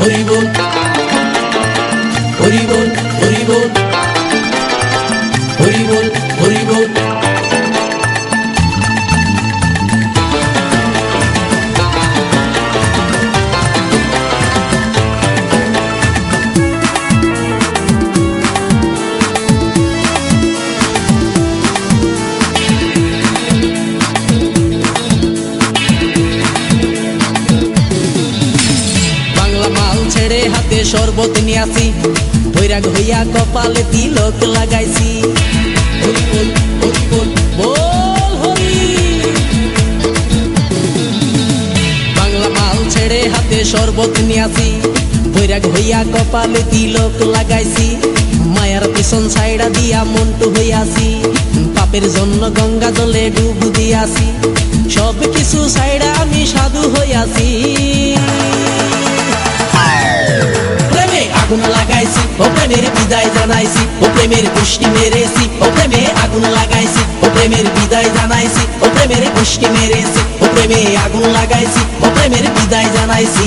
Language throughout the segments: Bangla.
হরি বল হরি মাল ছেড়ে হাতে শরবত নিয়ে আসি। বৈরাগ হইয়া কপালে তিলক লাগাইছি। হরি বল বল হরি। বাংলা মাল ছেড়ে হাতে শরবত নিয়ে আসি। বৈরাগ হইয়া কপালে তিলক লাগাইছি। মায়ার পিছন ছাইড়া দিয়া মন্টু হইয়াছি পাপের জন্য গঙ্গা জলে ডুব দিয়াছি সব কিছু ছাইড়া আমি সাধু হইয়াছি আগুন লাগাইছি, ও প্রেমের বিদায় জানাইছি, ও প্রেমের পুষ্টি মেরেছি, ও প্রেমে আগুন লাগাইছি, ও প্রেমের বিদায় জানাইছি, ও প্রেমের পুষ্টি মেরেছি, ও প্রেমে আগুন লাগাইছি, ও প্রেমের বিদায় জানাইছি।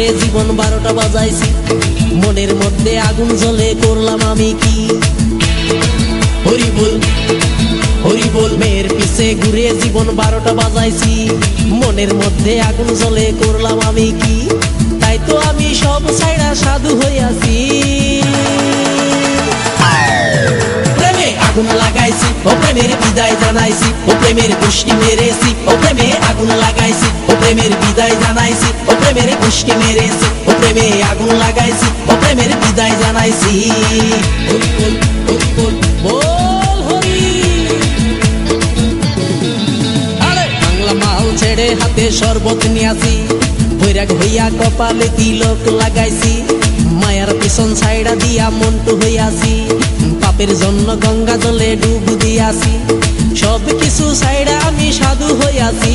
ঘুরে জীবন বারোটা বাজাইছি। মনের মধ্যে আগুন জ্বলে করলাম আমি কি? হরি বল হরি বল, মেয়ের পিছে ঘুরে জীবন বারোটা বাজাইছি। মনের মধ্যে আগুন জ্বলে করলাম আমি কি? তাই তো আমি সব ছাইড়া সাধু হইয়াছি আগুন লাগাইছি, ও প্রেমের বিদায় জানাইছি, ও প্রেমের পুষ্টি মেরেছি, ও প্রেমে আগুন লাগাইছি, ও প্রেমের বিদায় জানাইছি। ও পুষ্টি মেরেছি ও প্রেমে আগুন লাগাইছি ও প্রেমের বিদায় জানাইছি ছেড়ে হাতে শরবত নিয়াছি বৈরাগ হইয়া কপালে তিলক লাগাইছি? মায়ার পিছন ছাইড়া দিয়া মন্টু হইয়াছি পাপের জন্য গঙ্গা জলে ডুব দিয়াছি সব কিছু ছাইড়া আমি সাধু হইয়াছি